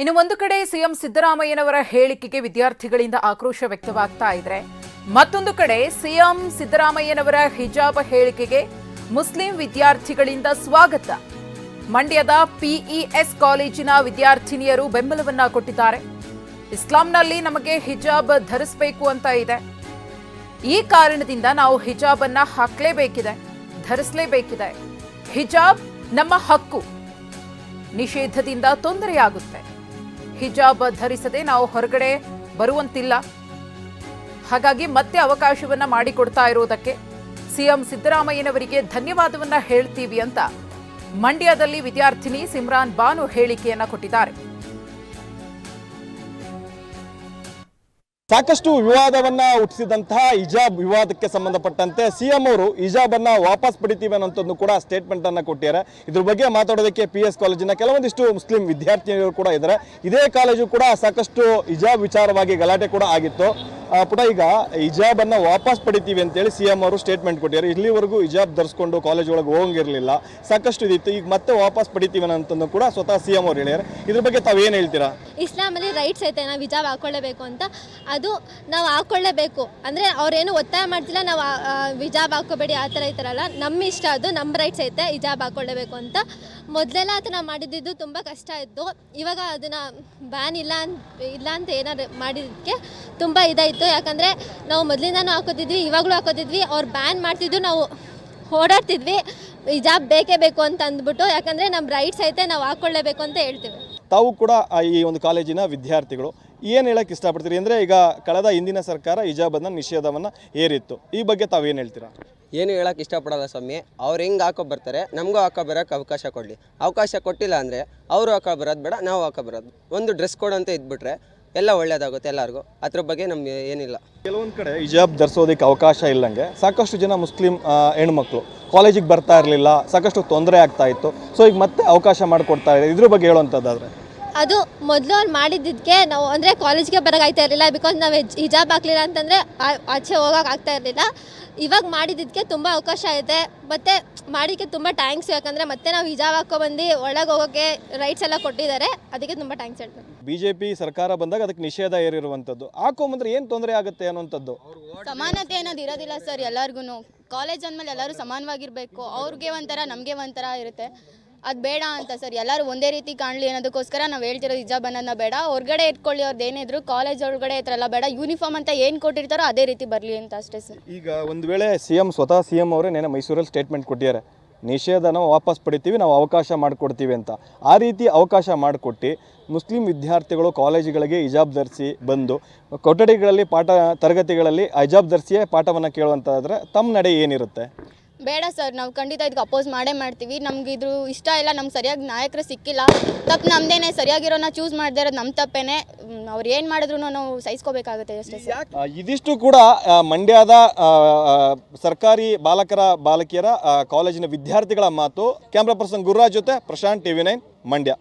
ಇನ್ನು ಒಂದು ಕಡೆ ಸಿಎಂ ಸಿದ್ದರಾಮಯ್ಯನವರ ಹೇಳಿಕೆಗೆ ವಿದ್ಯಾರ್ಥಿಗಳಿಂದ ಆಕ್ರೋಶ ವ್ಯಕ್ತವಾಗ್ತಾ ಇದ್ರೆ ಮತ್ತೊಂದು ಕಡೆ ಸಿಎಂ ಸಿದ್ದರಾಮಯ್ಯನವರ ಹಿಜಾಬ್ ಹೇಳಿಕೆಗೆ ಮುಸ್ಲಿಂ ವಿದ್ಯಾರ್ಥಿಗಳಿಂದ ಸ್ವಾಗತ. ಮಂಡ್ಯದ ಪಿಇಎಸ್ ಕಾಲೇಜಿನ ವಿದ್ಯಾರ್ಥಿನಿಯರು ಬೆಂಬಲವನ್ನ ಕೊಟ್ಟಿದ್ದಾರೆ. ಇಸ್ಲಾಂನಲ್ಲಿ ನಮಗೆ ಹಿಜಾಬ್ ಧರಿಸಬೇಕು ಅಂತ ಇದೆ. ಈ ಕಾರಣದಿಂದ ನಾವು ಹಿಜಾಬ್ ಅನ್ನ ಹಾಕ್ಲೇಬೇಕಿದೆ, ಧರಿಸಲೇಬೇಕಿದೆ. ಹಿಜಾಬ್ ನಮ್ಮ ಹಕ್ಕು. ನಿಷೇಧದಿಂದ ತೊಂದರೆಯಾಗುತ್ತೆ. ಹಿಜಾಬ್ ಧರಿಸದೆ ನಾವು ಹೊರಗಡೆ ಬರುವಂತಿಲ್ಲ. ಹಾಗಾಗಿ ಮತ್ತೆ ಅವಕಾಶವನ್ನ ಮಾಡಿಕೊಡ್ತಾ ಇರೋದಕ್ಕೆ ಸಿಎಂ ಸಿದ್ದರಾಮಯ್ಯನವರಿಗೆ ಧನ್ಯವಾದವನ್ನ ಹೇಳ್ತೀವಿ ಅಂತ ಮಂಡ್ಯದಲ್ಲಿ ವಿದ್ಯಾರ್ಥಿನಿ ಸಿಮ್ರಾನ್ ಬಾನು ಹೇಳಿಕೆಯನ್ನ ಕೊಟ್ಟಿದ್ದಾರೆ. ಸಾಕಷ್ಟು ವಿವಾದವನ್ನ ಹುಟ್ಟಿಸಿದಂತಹ ಹಿಜಾಬ್ ವಿವಾದಕ್ಕೆ ಸಂಬಂಧಪಟ್ಟಂತೆ ಸಿಎಂ ಅವರು ಹಿಜಾಬ್ ಅನ್ನ ವಾಪಸ್ ಪಡಿತೀವಿ ಅನ್ನೋಂಥದ್ದು ಕೂಡ ಸ್ಟೇಟ್ಮೆಂಟ್ ಅನ್ನ ಕೊಟ್ಟಿದ್ದಾರೆ. ಇದ್ರ ಬಗ್ಗೆ ಮಾತಾಡೋದಕ್ಕೆ ಪಿ ಎಸ್ ಕಾಲೇಜಿನ ಕೆಲವೊಂದಿಷ್ಟು ಮುಸ್ಲಿಂ ವಿದ್ಯಾರ್ಥಿನಿಯರು ಕೂಡ ಇದ್ದಾರೆ. ಇದೇ ಕಾಲೇಜು ಕೂಡ ಸಾಕಷ್ಟು ಹಿಜಾಬ್ ವಿಚಾರವಾಗಿ ಗಲಾಟೆ ಕೂಡ ಆಗಿತ್ತು. ಪುಟ ಈಗ ಹಿಜಾಬ್ ಅನ್ನ ವಾಪಸ್ ಪಡಿತೀವಿ ಅಂತೇಳಿ ಸಿಎಂ ಅವರು ಸ್ಟೇಟ್ಮೆಂಟ್ ಕೊಟ್ಟಿದ್ದಾರೆ. ಇಲ್ಲಿವರೆಗೂ ಹಿಜಾಬ್ ಧರಿಸ್ಕೊಂಡು ಕಾಲೇಜ್ ಒಳಗೆ ಹೋಗಂಗಿರಲಿಲ್ಲ. ಸಾಕಷ್ಟು ಇದಿತ್ತು. ಈಗ ಮತ್ತೆ ವಾಪಸ್ ಪಡಿತೀವಿ ಅನ್ನೋದನ್ನು ಕೂಡ ಸ್ವತಃ ಸಿಎಂ ಅವರು ಹೇಳಿದ್ದಾರೆ. ಇದ್ರ ಬಗ್ಗೆ ತಾವೇನು ಹೇಳ್ತೀರಾ? ಇಸ್ಲಾಮಲ್ಲಿ ರೈಟ್ಸ್ ಐತೆ. ನಾವು ಹಿಜಾಬ್ ಹಾಕ್ಕೊಳ್ಳೇಬೇಕು ಅಂತ. ಅದು ನಾವು ಹಾಕ್ಕೊಳ್ಳೇಬೇಕು ಅಂದರೆ ಅವ್ರೇನು ಒತ್ತಾಯ ಮಾಡ್ತಿಲ್ಲ. ನಾವು ಹಿಜಾಬ್ ಹಾಕೋಬೇಡಿ ಆ ಥರ ಅಲ್ಲ. ನಮ್ಮ ಇಷ್ಟ ಅದು. ನಮ್ಮ ರೈಟ್ಸ್ ಐತೆ. ಹಿಜಾಬ್ ಹಾಕ್ಕೊಳ್ಳೇಬೇಕು ಅಂತ. ಮೊದಲೆಲ್ಲ ಅದನ್ನು ಮಾಡಿದ್ದು ತುಂಬ ಕಷ್ಟ ಇತ್ತು. ಇವಾಗ ಅದನ್ನು ಬ್ಯಾನ್ ಇಲ್ಲ ಇಲ್ಲ ಅಂತ ಏನಾದ್ರು ಮಾಡಿದ್ದಕ್ಕೆ ತುಂಬ ಇದಾಯಿತು. ಯಾಕಂದರೆ ನಾವು ಮೊದಲಿಂದನೂ ಹಾಕೋತಿದ್ವಿ ಇವಾಗಲೂ ಹಾಕೋತಿದ್ವಿ. ಅವ್ರು ಬ್ಯಾನ್ ಮಾಡ್ತಿದ್ದು ನಾವು ಓಡಾಡ್ತಿದ್ವಿ. ಹಿಜಾಬ್ ಬೇಕೇ ಬೇಕು ಅಂತ ಅಂದ್ಬಿಟ್ಟು ಯಾಕಂದರೆ ನಮ್ಮ ರೈಟ್ಸ್ ಐತೆ ನಾವು ಹಾಕ್ಕೊಳ್ಳೇಬೇಕು ಅಂತ ಹೇಳ್ತೀವಿ. ತಾವು ಕೂಡ ಈ ಒಂದು ಕಾಲೇಜಿನ ವಿದ್ಯಾರ್ಥಿಗಳು. ಏನು ಹೇಳಕ್ಕೆ ಇಷ್ಟಪಡ್ತೀರಿ? ಅಂದರೆ ಈಗ ಕಳೆದ ಹಿಂದಿನ ಸರ್ಕಾರ ಹಿಜಾಬನ್ನು ನಿಷೇಧವನ್ನು ಏರಿತ್ತು. ಈ ಬಗ್ಗೆ ತಾವೇನು ಹೇಳ್ತೀರಾ? ಏನು ಹೇಳಕ್ಕೆ ಇಷ್ಟಪಡಲ್ಲ ಸ್ವಾಮಿ. ಅವ್ರು ಹೆಂಗೆ ಹಾಕೋ ಬರ್ತಾರೆ ನಮಗೂ ಹಾಕೋ ಬರೋಕ್ಕೆ ಅವಕಾಶ ಕೊಡಲಿ. ಅವಕಾಶ ಕೊಟ್ಟಿಲ್ಲ ಅಂದರೆ ಅವರು ಹಾಕೋ ಬರೋದು ಬೇಡ ನಾವು ಹಾಕೋ ಬರೋದು. ಒಂದು ಡ್ರೆಸ್ ಕೋಡ್ ಅಂತ ಇದ್ಬಿಟ್ರೆ ಎಲ್ಲ ಒಳ್ಳೇದಾಗುತ್ತೆ ಎಲ್ಲರಿಗೂ. ಅದ್ರ ಬಗ್ಗೆ ನಮ್ಗೆ ಏನಿಲ್ಲ. ಕೆಲವೊಂದು ಕಡೆ ಹಿಜಾಬ್ ಧರಿಸೋದಕ್ಕೆ ಅವಕಾಶ ಇಲ್ಲಂಗೆ ಸಾಕಷ್ಟು ಜನ ಮುಸ್ಲಿಂ ಹೆಣ್ಮಕ್ಳು ಕಾಲೇಜಿಗೆ ಬರ್ತಾ ಇರಲಿಲ್ಲ, ಸಾಕಷ್ಟು ತೊಂದರೆ ಆಗ್ತಾ ಇತ್ತು. ಸೊ ಈಗ ಮತ್ತೆ ಅವಕಾಶ ಮಾಡಿಕೊಡ್ತಾ ಇದೆ ಇದ್ರ ಬಗ್ಗೆ ಹೇಳುವಂಥದ್ದಾದ್ರೆ ಅದು ಮೊದಲು ಅವ್ರು ಮಾಡಿದ್ದಕ್ಕೆ ನಾವು ಅಂದರೆ ಕಾಲೇಜ್ಗೆ ಬರೋಕೆ ಆಗ್ತಾ ಇರಲಿಲ್ಲ ಬಿಕಾಸ್ ನಾವು ಹಿಜಾಬ್ ಹಾಕ್ಲಿಲ್ಲ ಅಂತಂದರೆ ಆಚೆ ಹೋಗೋಕೆ ಆಗ್ತಾ ಇರಲಿಲ್ಲ. ಇವಾಗ ಮಾಡಿದ್ದಕ್ಕೆ ತುಂಬ ಅವಕಾಶ ಇದೆ. ಮತ್ತು ಮಾಡಿದ್ದಕ್ಕೆ ತುಂಬ ಟ್ಯಾಂಕ್ಸ್ ಯಾಕಂದರೆ ಮತ್ತೆ ನಾವು ಹಿಜಾಬ್ ಹಾಕೊಬಂದು ಒಳಗೆ ಹೋಗೋಕ್ಕೆ ರೈಟ್ಸ್ ಎಲ್ಲ ಕೊಟ್ಟಿದ್ದಾರೆ. ಅದಕ್ಕೆ ತುಂಬ ಟ್ಯಾಂಕ್ಸ್ ಹೇಳ್ತಾರೆ ಬಿ ಜೆ ಪಿ ಸರ್ಕಾರ ಬಂದಾಗ ಅದಕ್ಕೆ ನಿಷೇಧ ಏರಿರುವಂಥದ್ದು ಹಾಕೊಂಬಂದ್ರೆ ಏನು ತೊಂದರೆ ಆಗುತ್ತೆ ಅನ್ನೋಂಥದ್ದು ಸಮಾನತೆ ಅನ್ನೋದು ಇರೋದಿಲ್ಲ ಸರ್ ಎಲ್ಲರಿಗೂ ಕಾಲೇಜ್ ಅಂದಮೇಲೆ ಎಲ್ಲರೂ ಸಮಾನವಾಗಿರಬೇಕು. ಅವ್ರಿಗೆ ಒಂಥರ ನಮಗೆ ಒಂಥರ ಇರುತ್ತೆ. ಅದು ಬೇಡ ಅಂತ ಸರ್. ಎಲ್ಲರೂ ಒಂದೇ ರೀತಿ ಕಾಣಲಿ ಅನ್ನೋದಕ್ಕೋಸ್ಕರ ನಾವು ಹೇಳ್ತಿರೋ ಹಿಜಾಬ್ ಅನ್ನೋದನ್ನ ಬೇಡ. ಹೊರಗಡೆ ಇಟ್ಕೊಳ್ಳಿ ಅವ್ರದ್ದು ಏನಿದ್ರು ಕಾಲೇಜ್ ಒಳಗಡೆ ಈ ಎಲ್ಲ ಬೇಡ. ಯೂನಿಫಾರ್ಮ್ ಅಂತ ಏನು ಕೊಟ್ಟಿರ್ತಾರೋ ಅದೇ ರೀತಿ ಬರಲಿ ಅಂತ ಅಷ್ಟೇ ಸರ್. ಈಗ ಒಂದು ವೇಳೆ ಸಿ ಎಂ ಸ್ವತಃ ಸಿ ಎಂ ಅವರೇ ನೆನೆ ಮೈಸೂರಲ್ಲಿ ಸ್ಟೇಟ್ಮೆಂಟ್ ಕೊಟ್ಟಿದ್ದಾರೆ. ನಿಷೇಧನ ವಾಪಸ್ ಪಡಿತೀವಿ, ನಾವು ಅವಕಾಶ ಮಾಡಿಕೊಡ್ತೀವಿ ಅಂತ. ಆ ರೀತಿ ಅವಕಾಶ ಮಾಡಿಕೊಟ್ಟು ಮುಸ್ಲಿಂ ವಿದ್ಯಾರ್ಥಿಗಳು ಕಾಲೇಜುಗಳಿಗೆ ಹಿಜಾಬ್ ಧರಿಸಿ ಬಂದು, ಕೊಠಡಿಗಳಲ್ಲಿ ಪಾಠ ತರಗತಿಗಳಲ್ಲಿ ಹಿಜಾಬ್ ಧರಿಸಿಯೇ ಪಾಠವನ್ನು ಕೇಳುವಂಥದ್ರೆ ತಮ್ಮ ನಡೆ ಏನಿರುತ್ತೆ? ಬೇಡ ಸರ್, ನಾವು ಖಂಡಿತ ಇದಕ್ಕೆ ಅಪೋಸ್ ಮಾಡೇ ಮಾಡ್ತೀವಿ. ನಮ್ಗೆ ಇದು ಇಷ್ಟ ಇಲ್ಲ, ನಮ್ಗೆ ಸರಿಯಾಗಿ ನಾಯಕರು ಸಿಕ್ಕಿಲ್ಲ. ತಪ್ಪು ನಮ್ದೇನೆ, ಸರಿಯಾಗಿರೋನ ಚೂಸ್ ಮಾಡದೇ ಇರೋದು ನಮ್ಮ ತಪ್ಪೇನೆ. ಅವ್ರು ಏನು ಮಾಡಿದ್ರು ನಾವು ಸಹಿಸ್ಕೋಬೇಕಾಗುತ್ತೆ ಅಷ್ಟೇ ಸರ್. ಇದಿಷ್ಟು ಕೂಡ ಮಂಡ್ಯದ ಸರ್ಕಾರಿ ಬಾಲಕರ, ಬಾಲಕಿಯರ ಕಾಲೇಜಿನ ವಿದ್ಯಾರ್ಥಿಗಳ ಮಾತು, ಕ್ಯಾಮ್ರಾ ಪರ್ಸನ್ ಗುರುರಾಜ್ ಜೊತೆ ಪ್ರಶಾಂತ್ ಟಿವಿ ನೈನ್, ಮಂಡ್ಯ.